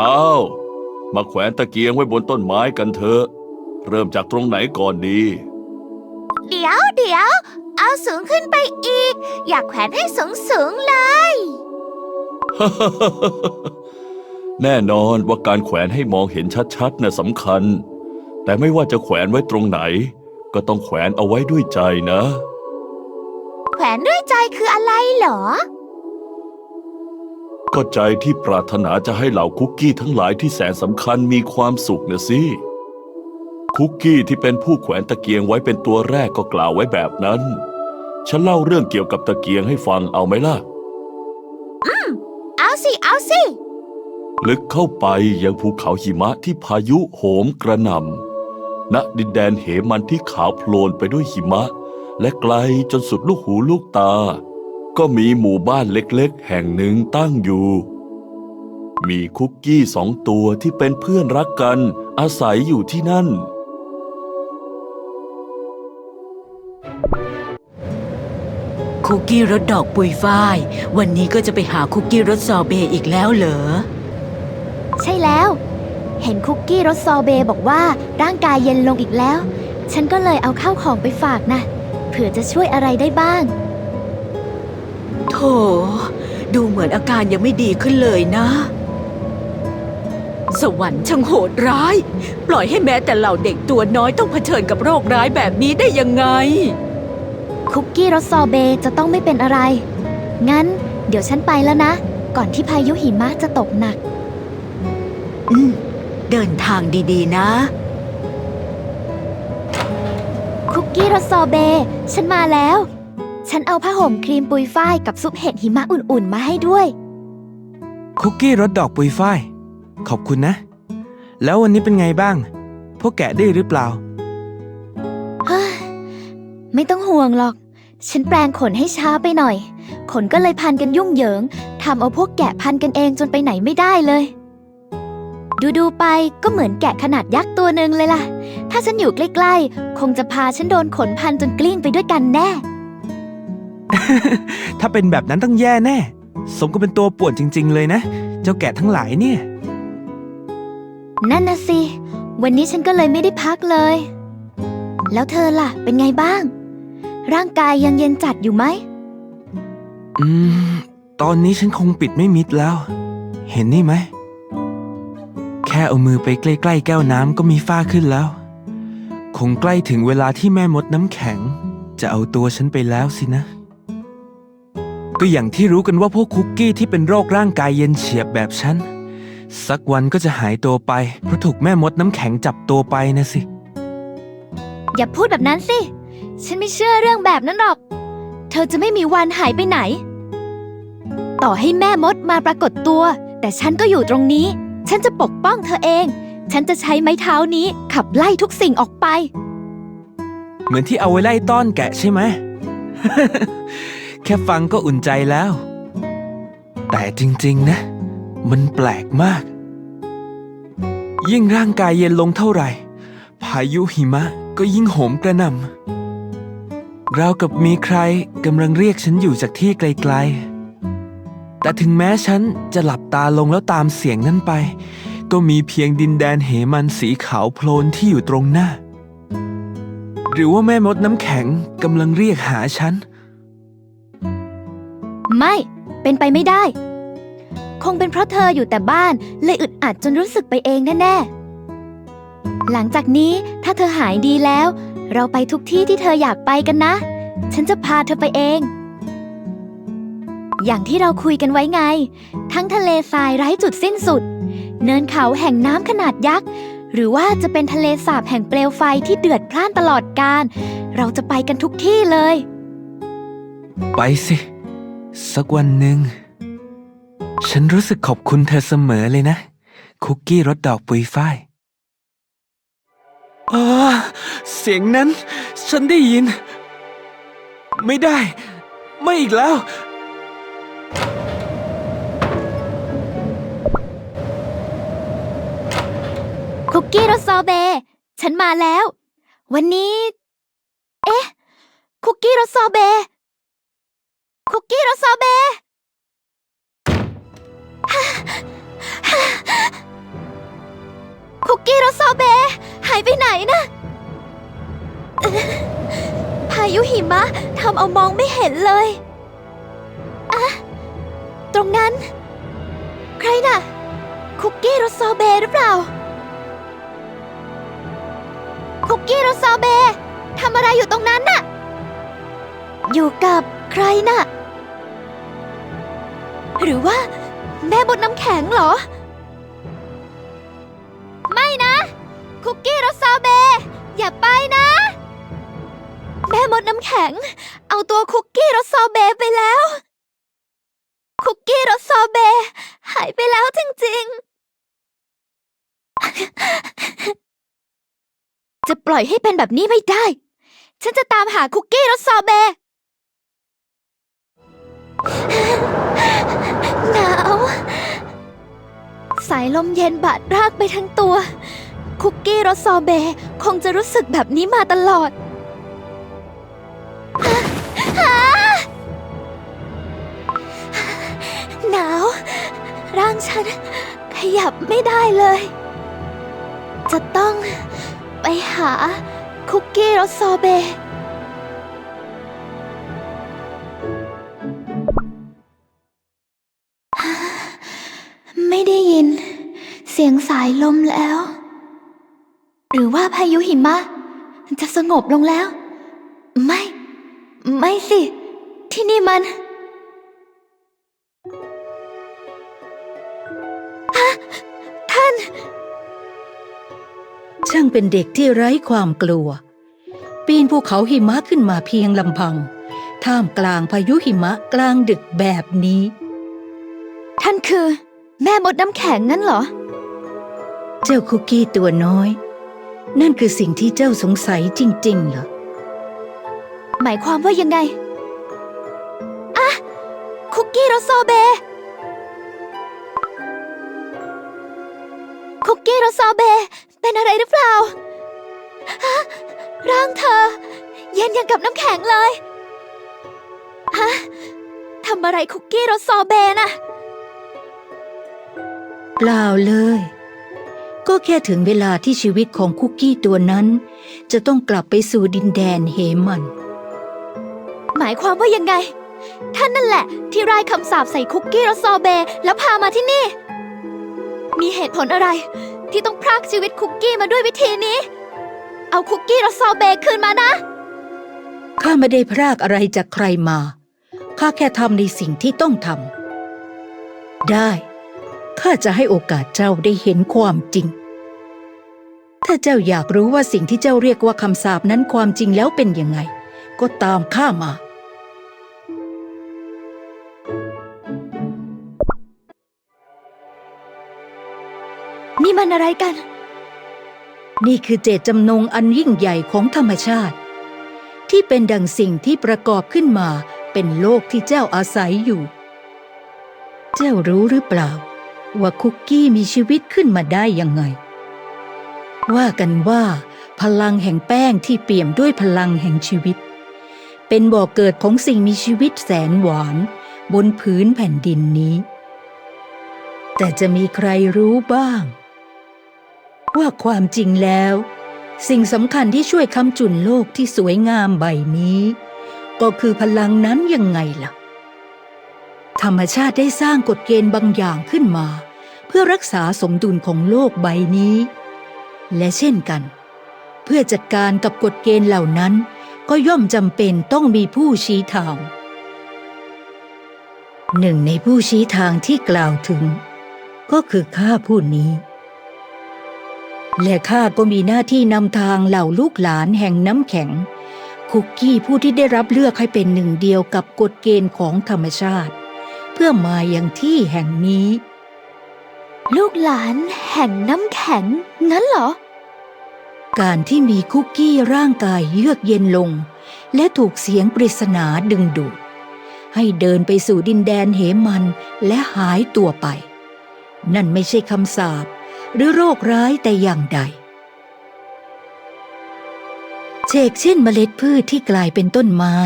อ้าวมาแขวนตะเกียงไว้บนต้นไม้กันเถอะ เริ่มจากตรงไหนก่อนดี เดี๋ยวเดี๋ยว เอาสูงขึ้นไปอีก อยากแขวนให้สูงสูงๆเลย แน่นอนว่าการแขวนให้มองเห็นชัดๆน่ะสำคัญ แต่ไม่ว่าจะแขวนไว้ตรงไหน ก็ต้องแขวนเอาไว้ด้วยใจนะ แขวนด้วยใจคืออะไรเหรอ ก็ใจที่ปรารถนาจะให้เหล่าคุกกี้ทั้งหลายที่แสนสำคัญมีความสุขนะสิ คุกกี้ที่เป็นผู้แขวนตะเกียงไว้เป็นตัวแรกก็กล่าวไว้แบบนั้น ฉันเล่าเรื่องเกี่ยวกับตะเกียงให้ฟังเอาไหมล่ะเอาสิ เอาสิ ลึกเข้าไปยังภูเขาหิมะที่พายุโหมกระหน่ำณดินแดนเหมันที่ขาวโพลนไปด้วยหิมะ และไกลจนสุดลูกหูลูกตา ก็มีหมู่บ้านเล็กๆ แห่งหนึ่งตั้งอยู่ มีคุกกี้สองตัวที่เป็นเพื่อนรักกันอาศัยอยู่ที่นั่น คุกกี้รสดอกปุยฝ้าย วันนี้ก็จะไปหาคุกกี้รสซอเบต์อีกแล้วเหรอ ใช่แล้ว เห็นคุกกี้รสซอเบต์บอกว่าร่างกายเย็นลงอีกแล้ว ฉันก็เลยเอาข้าวของไปฝากนะเผื่อจะช่วยอะไรได้บ้าง โถ ดูเหมือนอาการยังไม่ดีขึ้นเลยนะ สวรรค์ช่างโหดร้าย ปล่อยให้แม้แต่เหล่าเด็กตัวน้อยต้องเผชิญกับโรคร้ายแบบนี้ได้ยังไง คุกกี้รสซอเบต์จะต้องไม่เป็นอะไร งั้น เดี๋ยวฉันไปแล้วนะ ก่อนที่พายุหิมะจะตกหนัก อืม เดินทางดีๆนะ คุกกี้รสซอเบต์ฉันมาแล้ว ฉันเอาผ้าห่มครีมปุยฝ้ายกับซุปเห็ดหิมะอุ่นๆ มาให้ด้วย คุกกี้รสดอกปุยฝ้าย ขอบคุณนะ แล้ววันนี้เป็นไงบ้าง พวกแกะดื้อหรือเปล่า เฮ้ยไม่ต้องห่วงหรอก ฉันแปลงขนให้ช้าไปหน่อย ขนก็เลยพันกันยุ่งเหยิง ทำเอาพวกแกะพันกันเองจนไปไหนไม่ได้เลย ดูดูๆไปก็เหมือนแกะขนาดยักษ์ตัวหนึ่งเลยล่ะ ถ้าฉันอยู่ใกล้ๆ คงจะพาฉันโดนขนพันจนกลิ้งไปด้วยกันแน่ ถ้าเป็นแบบนั้นต้องแย่แน่ สมก็เป็นตัวป่วนจริง ๆ เลยนะ เจ้าแกะทั้งหลายเนี่ย นั่นนะสิ วันนี้ฉันก็เลยไม่ได้พักเลย แล้วเธอล่ะ เป็นไงบ้าง ร่างกายยังเย็นจัดอยู่ไหม อืม ตอนนี้ฉันคงปิดไม่มิดแล้ว เห็นนี่ไหม แค่เอามือไปใกล้ๆแก้วน้ำก็มีฝ้าขึ้นแล้ว คงใกล้ถึงเวลาที่แม่มดน้ำแข็ง จะเอาตัวฉันไปแล้วสินะ ก็อย่างที่รู้กันว่าพวกคุกกี้ที่เป็นโรคร่างกายเย็นเฉียบแบบฉัน สักวันก็จะหายตัวไป เพราะถูกแม่มดน้ำแข็งจับตัวไปนะสิ อย่าพูดแบบนั้นสิ ฉันไม่เชื่อเรื่องแบบนั้นหรอก เธอจะไม่มีวันหายไปไหน ต่อให้แม่มดมาปรากฏตัว แต่ฉันก็อยู่ตรงนี้ ฉันจะปกป้องเธอเอง ฉันจะใช้ไม้เท้านี้ขับไล่ทุกสิ่งออกไป เหมือนที่เอาไว้ไล่ต้อนแกะใช่ไหม แค่ฟังก็อุ่นใจแล้ว แต่จริง ๆ นะ มันแปลกมาก ยิ่งร่างกายเย็นลงเท่าไหร่ พายุหิมะก็ยิ่งโหมกระหน่ำเรากับมีใครกำลังเรียกฉันอยู่จากที่ไกล ๆ แต่ถึงแม้ฉันจะหลับตาลงแล้วตามเสียงนั้นไป ก็มีเพียงดินแดนเหมันสีขาวโพลนที่อยู่ตรงหน้า หรือว่าแม่มดน้ำแข็งกำลังเรียกหาฉัน ไม่ เป็นไปไม่ได้ คงเป็นเพราะเธออยู่แต่บ้าน เลยอึดอัดจนรู้สึกไปเองแน่ๆ หลังจากนี้ถ้าเธอหายดีแล้ว เราไปทุกที่ที่เธออยากไปกันนะ ฉันจะพาเธอไปเอง อย่างที่เราคุยกันไว้ไง ทั้งทะเลทรายไร้จุดสิ้นสุด เนินเขาแห่งน้ำขนาดยักษ์หรือว่าจะเป็นทะเลสาบแห่งเปลวไฟที่เดือดพล่านตลอดกาลเราจะไปกันทุกที่เลย ไปสิ สักวันหนึ่ง ฉันรู้สึกขอบคุณเธอเสมอเลยนะ คุกกี้รสดอกปุยฝ้ายอาเสียงนั้น ฉันได้ยิน ไม่ได้ ไม่อีกแล้ว คุกกี้รสซอเบต์ฉันมาแล้ว วันนี้ เอ๊ะ คุกกี้รสซอเบต์ คุกกี้รสซอเบต์กี้รสซอเบะหายไปไหนนะเอ่อพายุหิมะทำเอามองไม่เห็นเลยอะตรงนั้น ใครน่ะ คุกกี้รสซอเบะหรือเปล่า คุกกี้รสซอเบะทำอะไรอยู่ตรงนั้นน่ะ อยู่กับใครน่ะ หรือว่า แม่บดน้ำแข็งเหรอ ไม่นะ คุกกี้รสซาเบะอย่าไปนะ แม่มดน้ำแข็ง เอาตัวคุกกี้รสซาเบะไปแล้ว คุกกี้รสซาเบะหายไปแล้วจริงๆ จะปล่อยให้เป็นแบบนี้ไม่ได้ ฉันจะตามหาคุกกี้รสซาเบะ หนาว สายลมเย็นบาดรากไปทั้งตัว คุกกี้รสซอเบต์คงจะรู้สึกแบบนี้มาตลอด หนาว ร่างฉัน ขยับไม่ได้เลย จะต้องไปหาคุกกี้รสซอเบต์ เสียงสายลมแล้ว หรือว่าพายุหิมะ จะสงบลงแล้ว ไม่ ไม่สิ ที่นี่มันฮะท่าน ช่างเป็นเด็กที่ไร้ความกลัว ปีนภูเขาหิมะขึ้นมาเพียงลำพัง ท่ามกลางพายุหิมะกลางดึกแบบนี้ ท่านคือ แม่มดน้ำแข็งงั้นเหรอ เจ้าคุกกี้ตัวน้อย นั่นคือสิ่งที่เจ้าสงสัยจริง ๆ เหรอ หมายความว่ายังไง อะคุกกี้รสโซเบะคุกกี้รสโซเบะเป็นอะไรหรือเปล่าฮะร่างเธอ เย็นอย่างกับน้ำแข็งเลยฮะทำอะไรคุกกี้รสโซเบะน่ะ เปล่าเลย ก็แค่ถึงเวลาที่ชีวิตของคุกกี้ตัวนั้น จะต้องกลับไปสู่ดินแดนเหมัน หมายความว่ายังไง ท่านนั่นแหละ ที่รายคำสาปใส่คุกกี้รสโซเบะแล้วพามาที่นี่ มีเหตุผลอะไร ที่ต้องพรากชีวิตคุกกี้มาด้วยวิธีนี้ เอาคุกกี้รสโซเบะคืนมานะ ข้าไม่ได้พรากอะไรจากใครมา ข้าแค่ทำในสิ่งที่ต้องทำได้ ข้าจะให้โอกาสเจ้าได้เห็นความจริง ถ้าเจ้าอยากรู้ว่าสิ่งที่เจ้าเรียกว่าคำสาปนั้นความจริงแล้วเป็นยังไง ก็ตามข้ามา นี่มันอะไรกัน นี่คือเจตจำนงอันยิ่งใหญ่ของธรรมชาติ ที่เป็นดังสิ่งที่ประกอบขึ้นมาเป็นโลกที่เจ้าอาศัยอยู่ เจ้ารู้หรือเปล่า ว่าคุกกี้มีชีวิตขึ้นมาได้ยังไง ว่ากันว่า พลังแห่งแป้งที่เปี่ยมด้วยพลังแห่งชีวิต เป็นบ่อกเกิดของสิ่งมีชีวิตแสนหวาน บนพื้นแผ่นดินนี้ แต่จะมีใครรู้บ้าง ว่าความจริงแล้ว สิ่งสำคัญที่ช่วยค้ำจุนโลกที่สวยงามใบนี้ ก็คือพลังนั้นยังไงล่ะธรรมชาติได้สร้างกฎเกณฑ์บางอย่างขึ้นมา พื่อรักษาสมดุลของโลกใบนี้ และเช่นกัน เพื่อจัดการกับกฎเกณฑ์เหล่านั้น ก็ย่อมจำเป็นต้องมีผู้ชี้ทาง หนึ่งในผู้ชี้ทางที่กล่าวถึง ก็คือข้าผู้นี้ และข้าก็มีหน้าที่นำทางเหล่าลูกหลานแห่งน้ำแข็ง คุกกี้ผู้ที่ได้รับเลือกให้เป็นหนึ่งเดียวกับกฎเกณฑ์ของธรรมชาติ เพื่อมาอย่างที่แห่งนี้ ลูกหลานแห่งน้ำแข็ง งั้นเหรอ การที่มีคุกกี้ร่างกายเยือกเย็นลง และถูกเสียงปริศนาดึงดูด ให้เดินไปสู่ดินแดนเหมันและหายตัวไป นั่นไม่ใช่คำสาปหรือโรคร้ายแต่อย่างใดเชกเช่นเมล็ดพืชที่กลายเป็นต้นไม้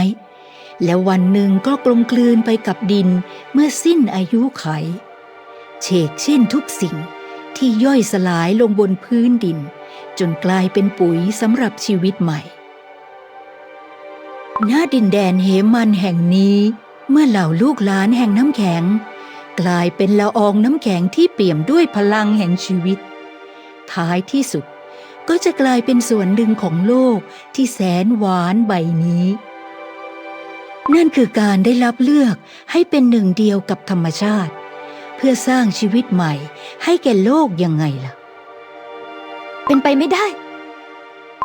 แล้ววันหนึ่งก็กลมกลืนไปกับดินเมื่อสิ้นอายุไข เชกเช่นทุกสิ่งที่ย่อยสลายลงบนพื้นดิน จนกลายเป็นปุ๋ยสำหรับชีวิตใหม่ณดินแดนเหมันแห่งนี้ เมื่อเหล่าลูกหลานแห่งน้ำแข็ง กลายเป็นละอองน้ำแข็งที่เปี่ยมด้วยพลังแห่งชีวิต ท้ายที่สุดก็จะกลายเป็นส่วนหนึ่งของโลกที่แสนหวานใบนี้ นั่นคือการได้รับเลือกให้เป็นหนึ่งเดียวกับธรรมชาติ เพื่อสร้างชีวิตใหม่ ให้แก่โลกยังไงล่ะ เป็นไปไม่ได้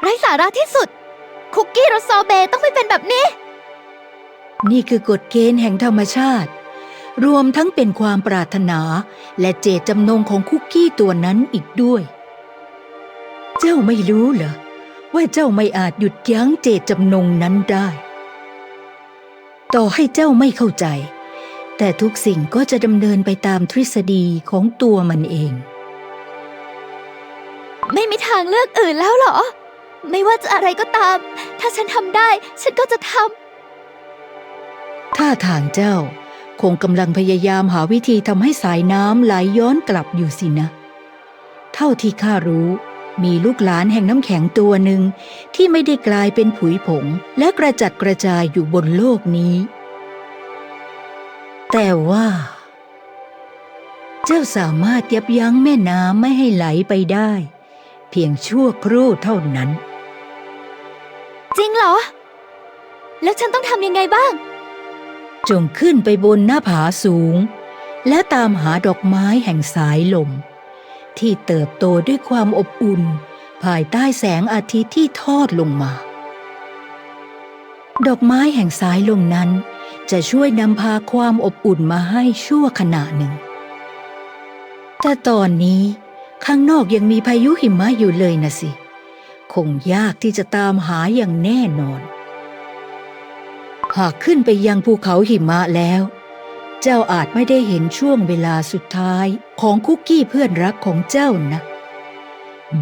ไร้สาระที่สุด คุกกี้รสซอเบต์ต้องไม่เป็นแบบนี้ นี่คือกฎเกณฑ์แห่งธรรมชาติ รวมทั้งเป็นความปรารถนา และเจตจำนงของคุกกี้ตัวนั้นอีกด้วย เจ้าไม่รู้เหรอว่าเจ้าไม่อาจหยุดยั้งเจตจำนงนั้นได้ ต่อให้เจ้าไม่เข้าใจ แต่ทุกสิ่งก็จะดำเนินไปตามทฤษฎีของตัวมันเอง ไม่มีทางเลือกอื่นแล้วเหรอ ไม่ว่าจะอะไรก็ตาม ถ้าฉันทำได้ ฉันก็จะทท่าทางเจ้า คงกำลังพยายามหาวิธีทำให้สายน้ำไหลย้อนกลับอยู่สินะ เท่าที่ข้ารู้ มีลูกหลานแห่งน้ำแข็งตัวหนึ่งที่ไม่ได้กลายเป็นผุยผง และกระจัดกระจายอยู่บนโลกนี้ แต่ว่า เจ้าสามารถยับยั้งแม่น้ำไม่ให้ไหลไปได้ เพียงชั่วครู่เท่านั้นำจริงเหรอ แล้วฉันต้องทำยังไงบ้าง จงขึ้นไปบนหน้าผาสูง และตามหาดอกไม้แห่งสายลม ที่เติบโตด้วยความอบอุ่น ภายใต้แสงอาทิตย์ที่ทอดลงมา ดอกไม้แห่งสายลมนั้น จะช่วยนำพาความอบอุ่นมาให้ชั่วขณะหนึ่ง แต่ตอนนี้ข้างนอกยังมีพายุหิมะอยู่เลยนะสิ คงยากที่จะตามหาอย่างแน่นอน หากขึ้นไปยังภูเขาหิมะแล้ว เจ้าอาจไม่ได้เห็นช่วงเวลาสุดท้ายของคุกกี้เพื่อนรักของเจ้านะ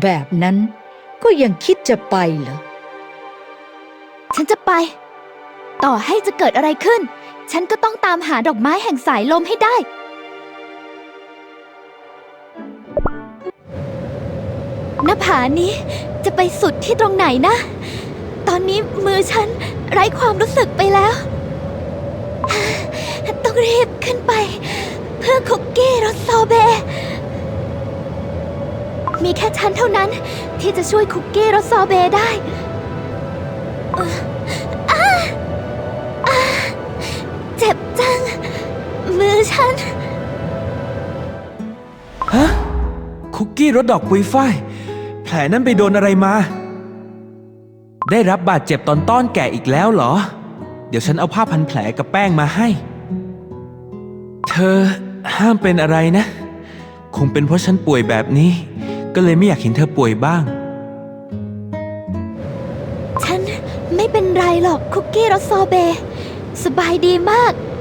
แบบนั้นก็ยังคิดจะไปเหรอ ฉันจะไป ต่อให้จะเกิดอะไรขึ้น ฉันก็ต้องตามหาดอกไม้แห่งสายลมให้ได้ หน้าผานี้จะไปสุดที่ตรงไหนนะ ตอนนี้มือฉันไร้ความรู้สึกไปแล้ว ต้องรีบขึ้นไป เพื่อคุกกี้รสซอเบ มีแค่ฉันเท่านั้นที่จะช่วยคุกกี้รสซอเบได้เฉัน ฮะ คุกกี้รสดอกปุยฝ้าย แผลนั้นไปโดนอะไรมา ได้รับบาดเจ็บตอนต้อนแก่อีกแล้วเหรอ เดี๋ยวฉันเอาผ้าพันแผลกับแป้งมาให้ เธอห้ามเป็นอะไรนะ คงเป็นเพราะฉันป่วยแบบนี้ ก็เลยไม่อยากเห็นเธอป่วยบ้าง ฉันไม่เป็นไรหรอกคุกกี้รสซอเบต์สบายดีมากแ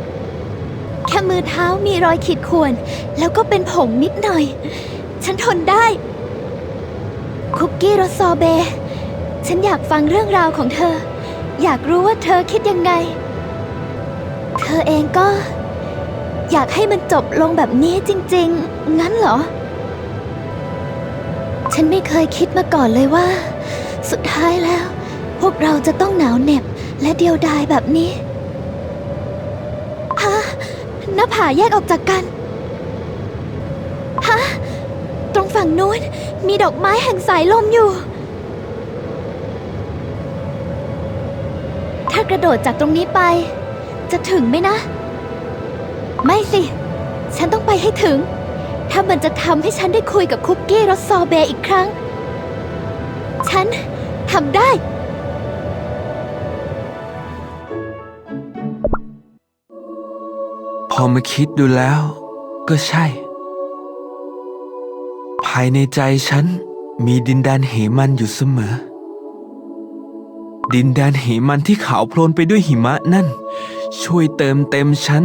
ค่มือเท้ามีรอยขีดข่วน แล้วก็เป็นผงนิดหน่อย ฉันทนได้ คุกกี้รสซอเบต์ฉันอยากฟังเรื่องราวของเธอ อยากรู้ว่าเธอคิดยังไง เธอเองก็ อยากให้มันจบลงแบบนี้จริง ๆ งั้นเหรอ ฉันไม่เคยคิดมาก่อนเลยว่า สุดท้ายแล้ว พวกเราจะต้องหนาวเหน็บและเดียวดายแบบนี้ หน้าผาแยกออกจากกัน ฮะ ตรงฝั่งนู้นมีดอกไม้แห่งสายลมอยู่ ถ้ากระโดดจากตรงนี้ไป จะถึงไหมนะ ไม่สิ ฉันต้องไปให้ถึง ถ้ามันจะทำให้ฉันได้คุยกับคุกกี้รสซอเบอีกครั้ง ฉันทำได้ อมาคิดดูแล้ว ก็ใช่ ภายในใจฉันมีดินแดนเหมันอยู่เสมอ ดินแดนเหมันที่ขาวโพลนไปด้วยหิมะนั่น ช่วยเติมเต็มฉัน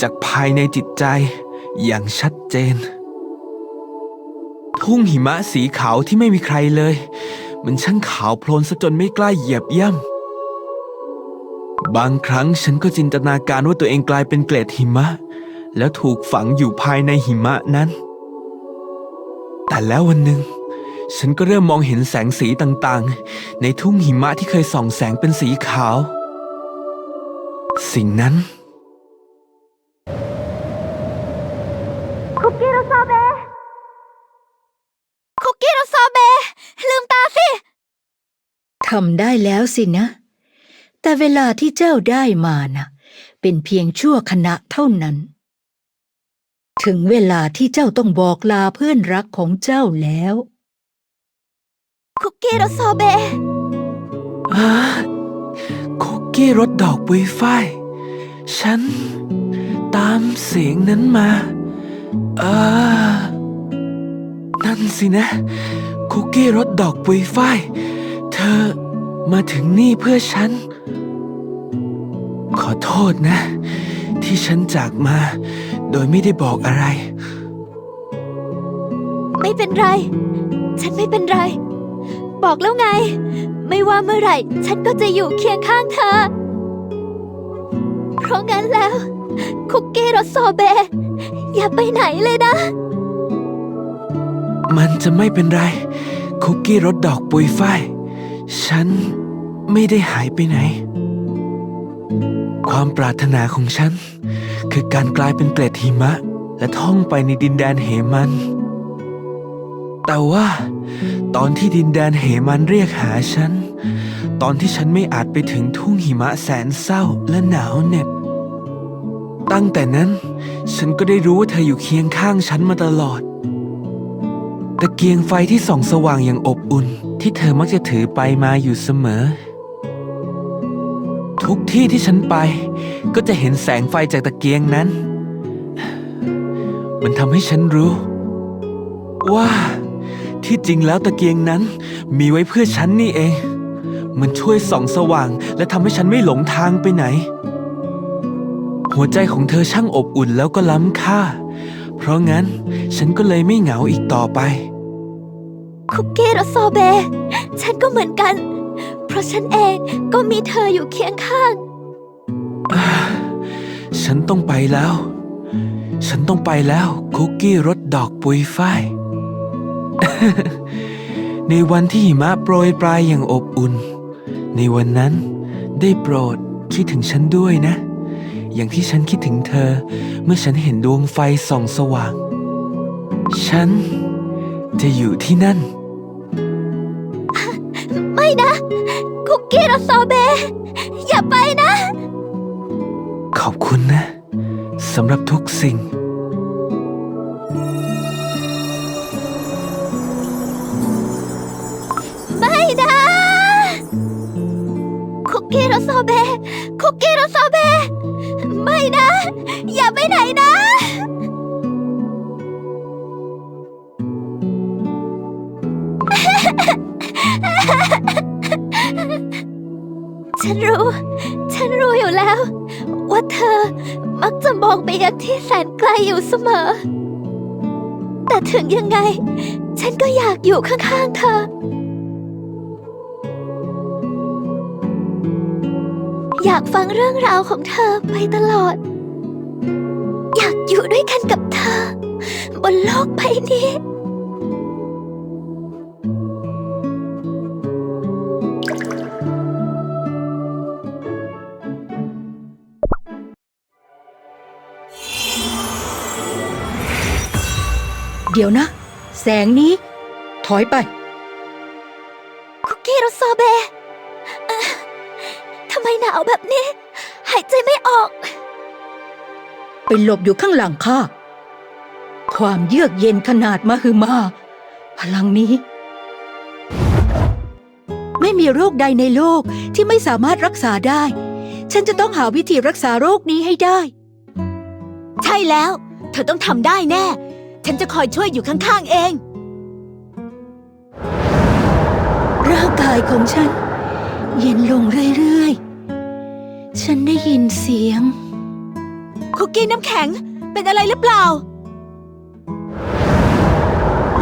จากภายในจิตใจอย่างชัดเจน ทุ่งหิมะสีขาวที่ไม่มีใครเลย มันช่างขาวโพลนซะจนไม่กล้าเหยียบย่ำ บางครั้งฉันก็จินตนาการว่าตัวเองกลายเป็นเกล็ดหิมะ แล้วถูกฝังอยู่ภายในหิมะนั้น แต่แล้ววันหนึ่ง ฉันก็เริ่มมองเห็นแสงสีต่างๆ ในทุ่งหิมะที่เคยส่องแสงเป็นสีขาว สิ่งนั้นคุกกี้โรซาเบะคุกกี้โรซาเบะลืมตาสิทำได้แล้วสินะ แต่เวลาที่เจ้าได้มานะ่ะเป็นเพียงชั่วขณะเท่านั้น ถึงเวลาที่เจ้าต้องบอกลาเพื่อนรักของเจ้าแล้ว คุกกี้โรซาเบะอาคุกกี้รสดอกปุยฝ้ายฉัน ตามเสียงนั้นมาอ่านั่นสินะ คุกกี้รสดอกปุยฝ้าย เธอมาถึงนี่เพื่อฉัน ขอโทษนะ ที่ฉันจากมา โดยไม่ได้บอกอะไร ไม่เป็นไร ฉันไม่เป็นไร บอกแล้วไง ไม่ว่าเมื่อไหร่ ฉันก็จะอยู่เคียงข้างเธอ เพราะงั้นแล้ว คุกกี้โรซาเบะอย่าไปไหนเลยนะ มันจะไม่เป็นไร คุกกี้รสดอกปุยฝ้าย ฉันไม่ได้หายไปไหน ความปรารถนาของฉัน คือการกลายเป็นเกล็ดหิมะ และท่องไปในดินแดนเหมัน แต่ว่า ตอนที่ดินแดนเหมันเรียกหาฉัน ตอนที่ฉันไม่อาจไปถึงทุ่งหิมะแสนเศร้าและหนาวเหน็บ ตั้งแต่นั้น ฉันก็ได้รู้ว่าเธออยู่เคียงข้างฉันมาตลอดตะเกียงไฟที่ส่องสว่างอย่างอบอุ่น ที่เธอมักจะถือไปมาอยู่เสมอ ทุกที่ที่ฉันไป ก็จะเห็นแสงไฟจากตะเกียงนั้น มันทำให้ฉันรู้ ว่า ที่จริงแล้วตะเกียงนั้น มีไว้เพื่อฉันนี่เอง มันช่วยส่องสว่าง และทำให้ฉันไม่หลงทางไปไหน หัวใจของเธอช่างอบอุ่นแล้วก็ล้ำค่า เพราะงั้นฉันก็เลยไม่เหงาอีกต่อไป คุกกี้โซเบ ฉันก็เหมือนกัน ราะฉันเองก็มีเธออยู่เคียงข้าง ฉันต้องไปแล้ว ฉันต้องไปแล้วคุกกี้รสดอกปุยฝ้าย ในวันที่หิมะโปรยปลายอย่างอบอุ่น ในวันนั้นได้โปรดคิดถึงฉันด้วยนะ อย่างที่ฉันคิดถึงเธอ เมื่อฉันเห็นดวงไฟส่องสว่าง ฉันจะอยู่ที่นั่น ไม่นะ คุกกี้โรซาเบะอย่าไปนะ ขอบคุณนะสำหรับทุกสิ่ง ไม่นะ คุกกี้โรซาเบะคุกกี้โรซาเบะไม่นะ อย่าไปไหนนะ ฉันรู้ ฉันรู้อยู่แล้ว ว่าเธอมักจะมองไปยังที่แสนไกลอยู่เสมอ แต่ถึงยังไง ฉันก็อยากอยู่ข้างๆเธอ อยากฟังเรื่องราวของเธอไปตลอด อยากอยู่ด้วยกันกับเธอ บนโลกใบนี้ เดี๋ยวนะ แสงนี้ ถอยไป คุกกี้โรซาเบะเอ่อทำไมหนาวแบบนี้ หายใจไม่ออก ไปหลบอยู่ข้างหลังข้าความเยือกเย็นขนาดมหึมา พลังนี้ ไม่มีโรคใดในโลกที่ไม่สามารถรักษาได้ ฉันจะต้องหาวิธีรักษาโรคนี้ให้ได้ ใช่แล้ว เธอต้องทำได้แน่ ฉันจะคอยช่วยอยู่ข้างๆเอง ร่างกายของฉัน เย็นลงเรื่อยๆ ฉันได้ยินเสียง คุกกี้น้ำแข็งเป็นอะไรหรือเปล่า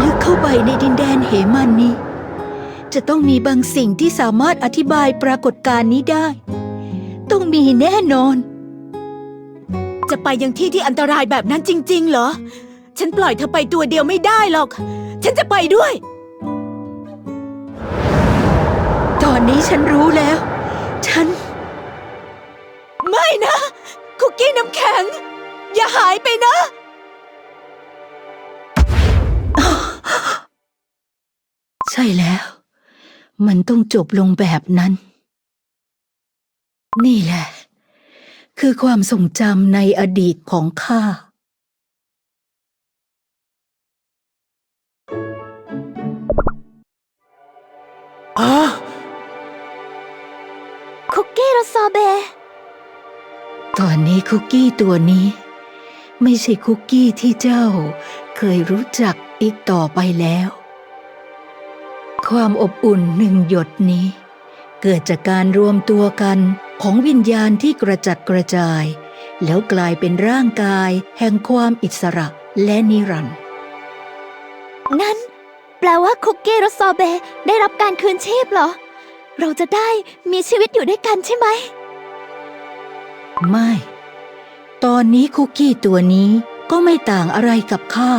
ลึกเข้าไปในดินแดนเหมันนี้ จะต้องมีบางสิ่งที่สามารถอธิบายปรากฏการณ์นี้ได้ ต้องมีแน่นอน จะไปยังที่ที่อันตรายแบบนั้นจริง ๆ เหรอ ฉันปล่อยเธอไปตัวเดียวไม่ได้หรอก ฉันจะไปด้วย ตอนนี้ฉันรู้แล้ว ฉัน ไม่นะ คุกกี้น้ำแข็ง อย่าหายไปนะ ใช่แล้ว มันต้องจบลงแบบนั้น นี่แหละ คือความทรงจำในอดีตของข้า คุกกี้รสซอเบต์ตอนนี้คุกกี้ตัวนี้ ไม่ใช่คุกกี้ที่เจ้า เคยรู้จักอีกต่อไปแล้ว ความอบอุ่นหนึ่งหยดนี้ เกิดจากการรวมตัวกันของวิญญาณที่กระจัดกระจาย แล้วกลายเป็นร่างกายแห่งความอิสระและนิรันดร์งั้น แปลว่าคุกกี้รสซอเบได้รับการคืนชีพเหรอ เราจะได้มีชีวิตอยู่ด้วยกันใช่ไหม ไม่ ตอนนี้คุกกี้ตัวนี้ก็ไม่ต่างอะไรกับข้า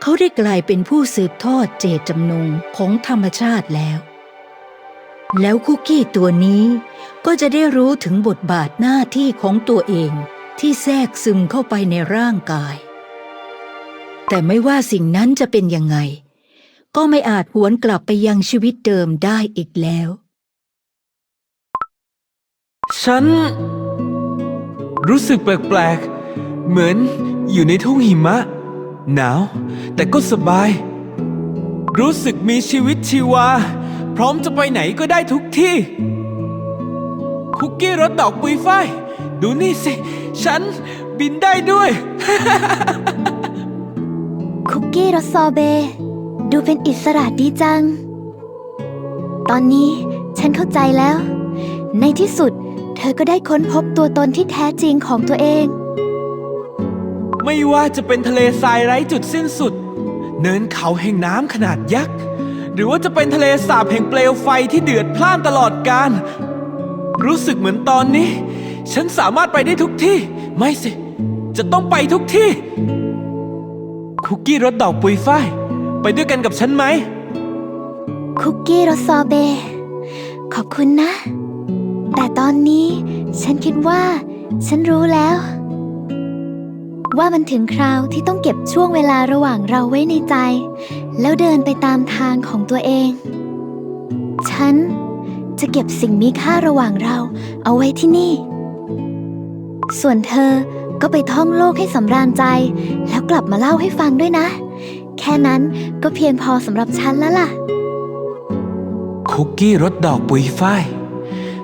เขาได้กลายเป็นผู้สืบทอดเจตจำนงของธรรมชาติแล้ว แล้วคุกกี้ตัวนี้ก็จะได้รู้ถึงบทบาทหน้าที่ของตัวเองที่แทรกซึมเข้าไปในร่างกาย แต่ไม่ว่าสิ่งนั้นจะเป็นยังไง ก็ไม่อาจหวนกลับไปยังชีวิตเดิมได้อีกแล้ว ฉัน รู้สึกแปลกๆ เหมือนอยู่ในทุ่งหิมะ หนาว แต่ก็สบาย รู้สึกมีชีวิตชีวา พร้อมจะไปไหนก็ได้ทุกที่ คุกกี้รสดอกปุยฝ้าย ดูนี่สิ ฉันบินได้ด้วย คุกกี้รสซอเบต์ ดูเป็นอิสระดีจัง ตอนนี้ฉันเข้าใจแล้ว ในที่สุด เธอก็ได้ค้นพบตัวตนที่แท้จริงของตัวเอง ไม่ว่าจะเป็นทะเลทรายไร้จุดสิ้นสุด เนินเขาแห่งน้ำขนาดยักษ์ หรือว่าจะเป็นทะเลสาบแห่งเปลวไฟที่เดือดพล่านตลอดกาลรู้สึกเหมือนตอนนี้ ฉันสามารถไปได้ทุกที่ ไม่สิ จะต้องไปทุกที่ คุกกี้รสดอกปุยฝ้าย ไปด้วยกันกับฉันไหม คุกกี้รสซอเบต์ขอบคุณนะ แต่ตอนนี้ฉันคิดว่า ฉันรู้แล้ว ว่ามันถึงคราวที่ต้องเก็บช่วงเวลาระหว่างเราไว้ในใจ แล้วเดินไปตามทางของตัวเอง ฉันจะเก็บสิ่งมีค่าระหว่างเราเอาไว้ที่นี่ ส่วนเธอก็ไปท่องโลกให้สำราญใจ แล้วกลับมาเล่าให้ฟังด้วยนะ ค่นั้นก็เพียงพอสำหรับฉันแล้วล่ะ คุกกี้รสดอกปุยฝ้าย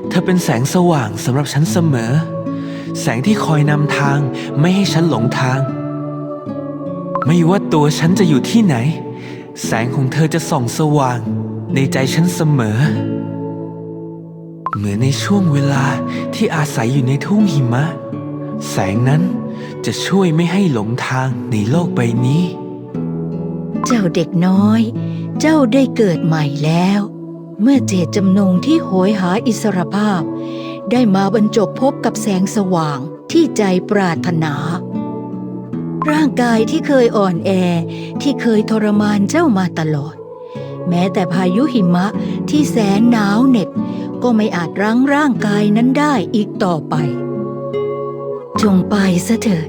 เธอเป็นแสงสว่างสำหรับฉันเสมอ แสงที่คอยนำทางไม่ให้ฉันหลงทาง ไม่ว่าตัวฉันจะอยู่ที่ไหน แสงของเธอจะส่องสว่าง ในใจฉันเสมอ เหมือนในช่วงเวลาที่อาศัยอยู่ในทุ่งหิมะ แสงนั้นจะช่วยไม่ให้หลงทางในโลกใบนี้ เจ้าเด็กน้อย เจ้าได้เกิดใหม่แล้ว เมื่อเจตจำนงที่โหยหาอิสรภาพ ได้มาบรรจบพบกับแสงสว่างที่ใจปรารถนา ร่างกายที่เคยอ่อนแอที่เคยทรมานเจ้ามาตลอด แม้แต่พายุหิมะที่แสนหนาวเหน็บก็ไม่อาจรั้งร่างกายนั้นได้อีกต่อไป จงไปซะเถิด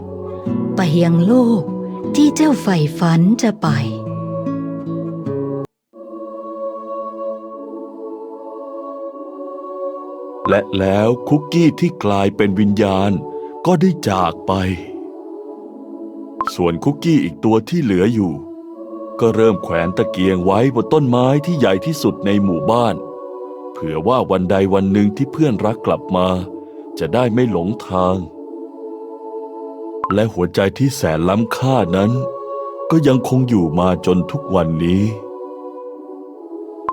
ไปยังโลกที่เจ้าใฝ่ฝันจะไป และแล้วคุกกี้ที่กลายเป็นวิญญาณก็ได้จากไป ส่วนคุกกี้อีกตัวที่เหลืออยู่ ก็เริ่มแขวนตะเกียงไว้บนต้นไม้ที่ใหญ่ที่สุดในหมู่บ้าน เผื่อว่าวันใดวันหนึ่งที่เพื่อนรักกลับมา จะได้ไม่หลงทาง และหัวใจที่แสนล้ำค่านั้น ก็ยังคงอยู่มาจนทุกวันนี้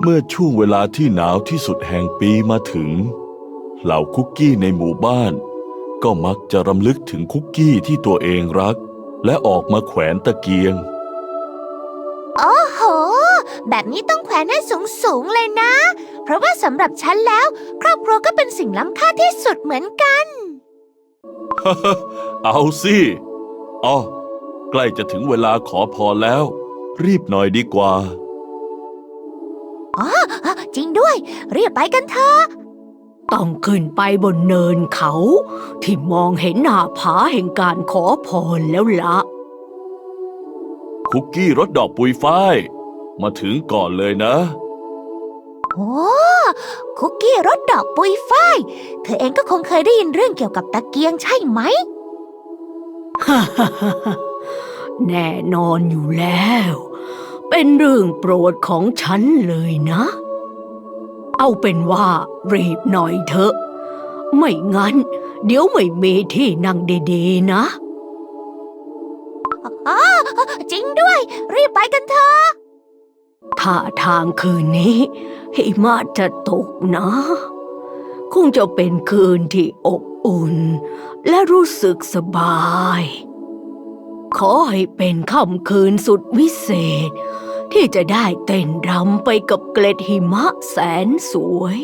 เมื่อช่วงเวลาที่หนาวที่สุดแห่งปีมาถึง เหล่าคุกกี้ในหมู่บ้าน ก็มักจะรำลึกถึงคุกกี้ที่ตัวเองรัก และออกมาแขวนตะเกียง โอ้โห แบบนี้ต้องแขวนให้สูงสูงๆเลยนะ เพราะว่าสำหรับฉันแล้ว ครอบครัวก็เป็นสิ่งล้ำค่าที่สุดเหมือนกัน เอาสิอ๋อใกล้จะถึงเวลาขอพรแล้ว รีบหน่อยดีกว่าอะจริงด้วย รีบไปกันเถอะ ต้องขึ้นไปบนเนินเขา ที่มองเห็นหน้าผาแห่งการขอพรแล้วละคุกกี้รสดอกปุยฝ้าย มาถึงก่อนเลยนะ โอ้คุกกี้รสดอกปุยฝ้าย เธอเองก็คงเคยได้ยินเรื่องเกี่ยวกับตะเกียงใช่ไหม แน่นอนอยู่แล้ว เป็นเรื่องโปรดของฉันเลยนะ เอาเป็นว่ารีบหน่อยเถอะ ไม่งั้น เดี๋ยวไม่มีที่นั่งดีๆนะอ๋อจริงด้วย รีบไปกันเถอะถ้าทางคืนนี้หิมะจะตกนะ คงจะเป็นคืนที่อบอุ่น และรู้สึกสบาย ขอให้เป็นค่ำคืนสุดวิเศษ ที่จะได้เต้นรำไปกับเกล็ดหิมะแสนสวย